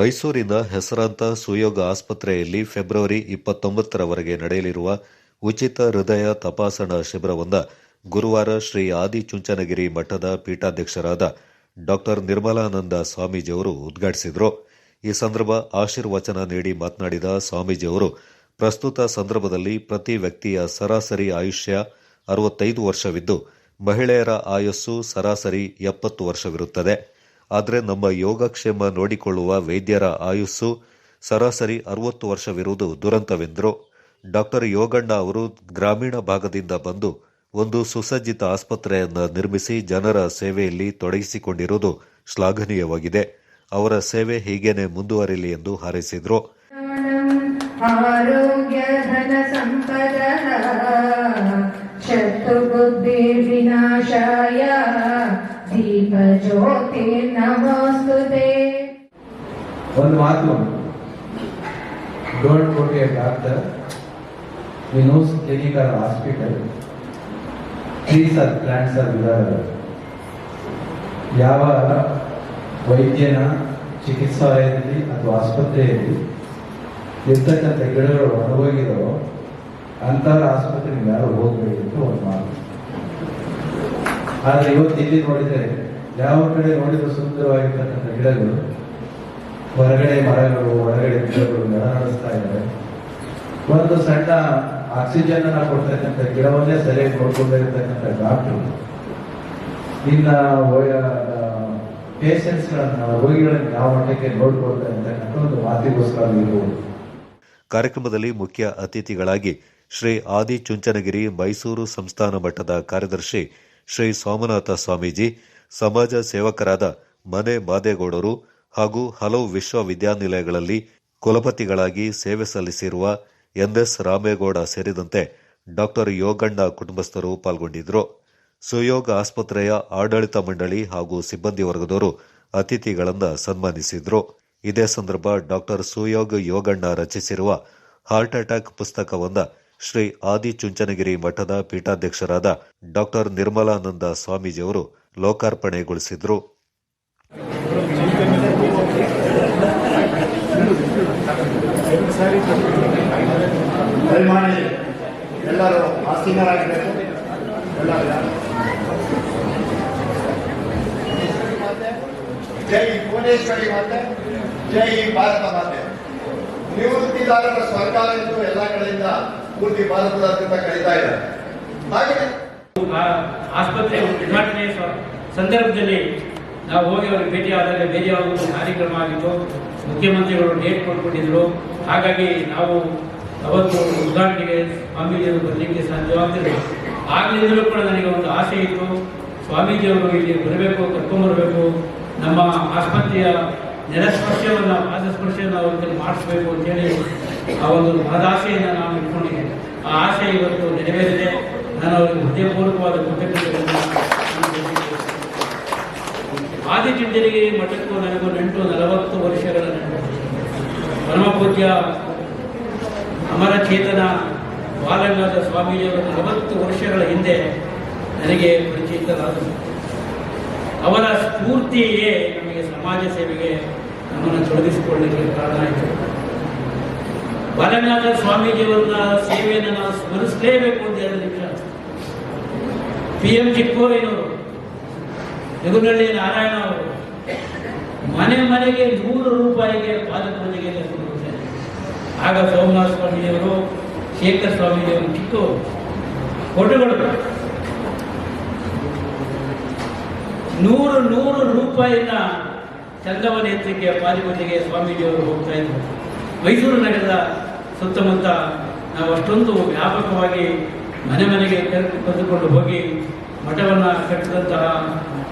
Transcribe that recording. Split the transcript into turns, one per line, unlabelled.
ಮೈಸೂರಿನ ಹೆಸರಾಂತ ಸುಯೋಗ ಆಸ್ಪತ್ರೆಯಲ್ಲಿ ಫೆಬ್ರವರಿ ಇಪ್ಪತ್ತೊಂಬತ್ತರವರೆಗೆ ನಡೆಯಲಿರುವ ಉಚಿತ ಹೃದಯ ತಪಾಸಣಾ ಶಿಬಿರವೊಂದ ಗುರುವಾರ ಶ್ರೀ ಆದಿಚುಂಚನಗಿರಿ ಮಠದ ಪೀಠಾಧ್ಯಕ್ಷರಾದ ಡಾಕ್ಟರ್ ನಿರ್ಮಲಾನಂದ ಸ್ವಾಮೀಜಿಯವರು ಉದ್ಘಾಟಿಸಿದರು. ಈ ಸಂದರ್ಭ ಆಶೀರ್ವಚನ ನೀಡಿ ಮಾತನಾಡಿದ ಸ್ವಾಮೀಜಿಯವರು, ಪ್ರಸ್ತುತ ಸಂದರ್ಭದಲ್ಲಿ ಪ್ರತಿ ವ್ಯಕ್ತಿಯ ಸರಾಸರಿ ಆಯುಷ್ಯ ಅರವತ್ತೈದು ವರ್ಷವಿದ್ದು, ಮಹಿಳೆಯರ ಆಯಸ್ಸು ಸರಾಸರಿ ಎಪ್ಪತ್ತು ವರ್ಷವಿರುತ್ತದೆ. ಆದರೆ ನಮ್ಮ ಯೋಗಕ್ಷೇಮ ನೋಡಿಕೊಳ್ಳುವ ವೈದ್ಯರ ಆಯುಸ್ಸು ಸರಾಸರಿ ಅರವತ್ತು ವರ್ಷವಿರುವುದು ದುರಂತವೆಂದರು. ಡಾಕ್ಟರ್ ಯೋಗಣ್ಣ ಅವರು ಗ್ರಾಮೀಣ ಭಾಗದಿಂದ ಬಂದು ಒಂದು ಸುಸಜ್ಜಿತ ಆಸ್ಪತ್ರೆಯನ್ನು ನಿರ್ಮಿಸಿ ಜನರ ಸೇವೆಯಲ್ಲಿ ತೊಡಗಿಸಿಕೊಂಡಿರುವುದು ಶ್ಲಾಘನೀಯವಾಗಿದೆ. ಅವರ ಸೇವೆ ಹೀಗೇನೆ ಮುಂದುವರಿಲಿ ಎಂದು ಹಾರೈಸಿದರು.
ಶತ್ರು ಬುದ್ಧಿ ವಿನಾಶಾಯ ದೀಪ ಜ್ಯೋತಿ
ಒಂದು ಮಾತು. Don't go doctor ವಿನೋಸ್ clinical hospital trees are plants are Virar ಯಾವ ವೈದ್ಯನ ಚಿಕಿತ್ಸಾಲಯದಲ್ಲಿ ಅಥವಾ ಆಸ್ಪತ್ರೆಯಲ್ಲಿ ಇರ್ತಕ್ಕಂಥ ಗಿಡಗಳು ಒಣಗೋಗಿದೋ ಅಂತಹ ಆಸ್ಪತ್ರೆಗೆ ಯಾರು ಹೋಗಬೇಡಿ ಅಂತ ಒಂದು ಮಾತು. ಆದರೆ ಇವತ್ತು ಇಲ್ಲಿ ನೋಡಿದರೆ ಯಾವ ಕಡೆ ನೋಡಿದ್ರು ಸುಂದರವಾಗಿರ್ತಕ್ಕಂಥ ಗಿಡಗಳು ಹೊರಗಡೆ ಮರಗಳು, ಹೊರಗಡೆ ಗಿಡಗಳು ನಡೆಸ್ತಾ ಇದ್ದಾರೆ ಒಂದು ಸಣ್ಣ ಆಕ್ಸಿಜನ್ ಅನ್ನ ಕೊಡ್ತಕ್ಕಂಥ ಗಿಡವನ್ನೇ ಸರಿಯಾಗಿ ನೋಡ್ಕೊಂಡಿರ್ತಕ್ಕಂಥ ಡಾಕ್ಟರ್ ಇನ್ನ ಪೇಷಂಟ್ಸ್ ಗಳನ್ನ, ರೋಗಿಗಳನ್ನ ಯಾವ ಮಟ್ಟಕ್ಕೆ ನೋಡ್ಕೊಳ್ತಾ ಇರ್ತಕ್ಕಂಥ ಒಂದು ಮಾತಿಗೋಸ್ಕರ
ಕಾರ್ಯಕ್ರಮದಲ್ಲಿ ಮುಖ್ಯ ಅತಿಥಿಗಳಾಗಿ ಶ್ರೀ ಆದಿ ಚುಂಚನಗಿರಿ ಮೈಸೂರು ಸಂಸ್ಥಾನ ಮಠದ ಕಾರ್ಯದರ್ಶಿ ಶ್ರೀ ಸೋಮನಾಥ ಸ್ವಾಮೀಜಿ, ಸಮಾಜ ಸೇವಕರಾದ ಮನೆ ಮಾದೇಗೌಡರು ಹಾಗೂ ಹಲವು ವಿಶ್ವವಿದ್ಯಾನಿಲಯಗಳಲ್ಲಿ ಕುಲಪತಿಗಳಾಗಿ ಸೇವೆ ಸಲ್ಲಿಸಿರುವ ಎನ್ಎಸ್ ರಾಮೇಗೌಡ ಸೇರಿದಂತೆ ಡಾಕ್ಟರ್ ಯೋಗಣ್ಣ ಕುಟುಂಬಸ್ಥರು ಪಾಲ್ಗೊಂಡಿದ್ದರು. ಸುಯೋಗ ಆಸ್ಪತ್ರೆಯ ಆಡಳಿತ ಮಂಡಳಿ ಹಾಗೂ ಸಿಬ್ಬಂದಿ ವರ್ಗದವರು ಅತಿಥಿಗಳನ್ನು ಸನ್ಮಾನಿಸಿದ್ರು. ಇದೇ ಸಂದರ್ಭ ಡಾಕ್ಟರ್ ಸುಯೋಗ ಯೋಗಣ್ಣ ರಚಿಸಿರುವ ಹಾರ್ಟ್ ಅಟ್ಯಾಕ್ ಪುಸ್ತಕವನ್ನು ಶ್ರೀ ಆದಿಚುಂಚನಗಿರಿ ಮಠದ ಪೀಠಾಧ್ಯಕ್ಷರಾದ ಡಾಕ್ಟರ್ ನಿರ್ಮಲಾನಂದ ಸ್ವಾಮೀಜಿಯವರು ಲೋಕಾರ್ಪಣೆಗೊಳಿಸಿದ್ರು.
ದಯಮಾಡಿ ಎಲ್ಲರೂ ಆಸೀನರಾಗಬೇಕು ಎಲ್ಲರೂ ಜೈ ಭುವನೇಶ್ವರಿ ಮಾತೆ, ಜೈ ಭಾರತ ಮಾತೆ. ನಿವೃತ್ತಿದಾರರ ಸರ್ಕಾರ ಎಂದು ಎಲ್ಲ ಕಡೆಯಿಂದ ಪೂರ್ತಿ ಭಾರತದಾದ್ಯಂತ ಕರೀತಾ ಇದ್ದಾರೆ ಹಾಗೆ
ಆಸ್ಪತ್ರೆ ಉದ್ಘಾಟನೆ ಸಂದರ್ಭದಲ್ಲಿ ನಾವು ಹೋಗಿ ಅವರಿಗೆ ಭೇಟಿ ಆದಾಗ ಕಾರ್ಯಕ್ರಮ ಆಗಿತ್ತು, ಮುಖ್ಯಮಂತ್ರಿಗಳು ಡೇಟ್ ಕೊಟ್ಬಿಟ್ಟಿದ್ರು. ಹಾಗಾಗಿ ನಾವು ಅವತ್ತು ಉದಾಹರಣೆಗೆ ಸ್ವಾಮೀಜಿಯವರು ಬರಲಿಕ್ಕೆ ಸಾಧ್ಯವಾಗ್ತಿದೆ ಆಗಲಿದ್ದರೂ ಕೂಡ ನನಗೆ ಒಂದು ಆಸೆ ಇತ್ತು. ಸ್ವಾಮೀಜಿಯವರು ಇಲ್ಲಿ ಬರಬೇಕು ಕರ್ಕೊಂಡ್ಬರಬೇಕು ನಮ್ಮ ಆಸ್ಪತ್ರೆಯ ನೆಲಸ್ಪರ್ಶವನ್ನು ಪಾದಸ್ಪರ್ಶವನ್ನು ಅವರಿಗೆ ಮಾಡಿಸ್ಬೇಕು ಅಂತೇಳಿ ಆ ಒಂದು ಮಹದಾಸೆಯನ್ನು ನಾನು ಇಟ್ಕೊಂಡಿದ್ದೇನೆ. ಆ ಆಸೆ ಇವತ್ತು ನೆರವೇರಿದೆ. ನಾನು ಅವರಿಗೆ ಹೃದಯಪೂರ್ವಕವಾದ ಕೃತಜ್ಞತೆಗಳನ್ನು ಆದಿಚುಂಚನಗಿರಿ ಮಠಕ್ಕೂ ನನಗೂ ನಂಟು ನಲವತ್ತು ವರ್ಷಗಳ ನಂಟು. ಪರಮಪೂಜ್ಯ ಅಮರ ಚೇತನ ಬಾಲಗಂಗಾಧ ಸ್ವಾಮೀಜಿಯವರು ನಲವತ್ತು ವರ್ಷಗಳ ಹಿಂದೆ ನನಗೆ ಪರಿಚಿತರಾದರು ಅವರ ಸ್ಫೂರ್ತಿಯೇ ನಮಗೆ ಸಮಾಜ ಸೇವೆಗೆ ನಮ್ಮನ್ನು ತೊಡಗಿಸಿಕೊಳ್ಳಲಿಕ್ಕೆ ಕಾರಣ ಆಯಿತು. ಬಾಲಗಂಗಾಧ ಸ್ವಾಮೀಜಿಯವರ ಸೇವೆಯನ್ನು ನಾವು ಸ್ಮರಿಸಲೇಬೇಕು ಅಂತ ಹೇಳಲಿಕ್ಕೆ ಪಿ ಎಂ ಚಿಕ್ಕೋಯ್ಯನವರು ಯಗುನಹಳ್ಳಿ ನಾರಾಯಣ ಅವರು, ಮನೆ ಮನೆಗೆ ನೂರು ರೂಪಾಯಿಗೆ ಪಾದಪೂಜೆಗೆ ಕರ್ಕೊಂಡು ಹೋಗ್ತಾರೆ ಆಗ ಸೋಮನಾಥ ಸ್ವಾಮಿಯವರು ಶೇಖರ್ ಸ್ವಾಮಿಯವರು ಕಿತ್ತು ಫೋಟೋಗಳು ನೂರು ನೂರು ರೂಪಾಯಿನ ಚಂದವನ ಎತ್ತಕ್ಕೆ ಪಾದಪೂಜೆಗೆ ಸ್ವಾಮೀಜಿಯವರು ಹೋಗ್ತಾ ಇದ್ರು. ಮೈಸೂರು ನಗರದ ಸುತ್ತಮುತ್ತ ನಾವು ಅಷ್ಟೊಂದು ವ್ಯಾಪಕವಾಗಿ ಮನೆ ಮನೆಗೆ ಕರೆದು ಕರೆದುಕೊಂಡು ಹೋಗಿ ಮಠವನ್ನು ಕಟ್ಟಿದಂತಹ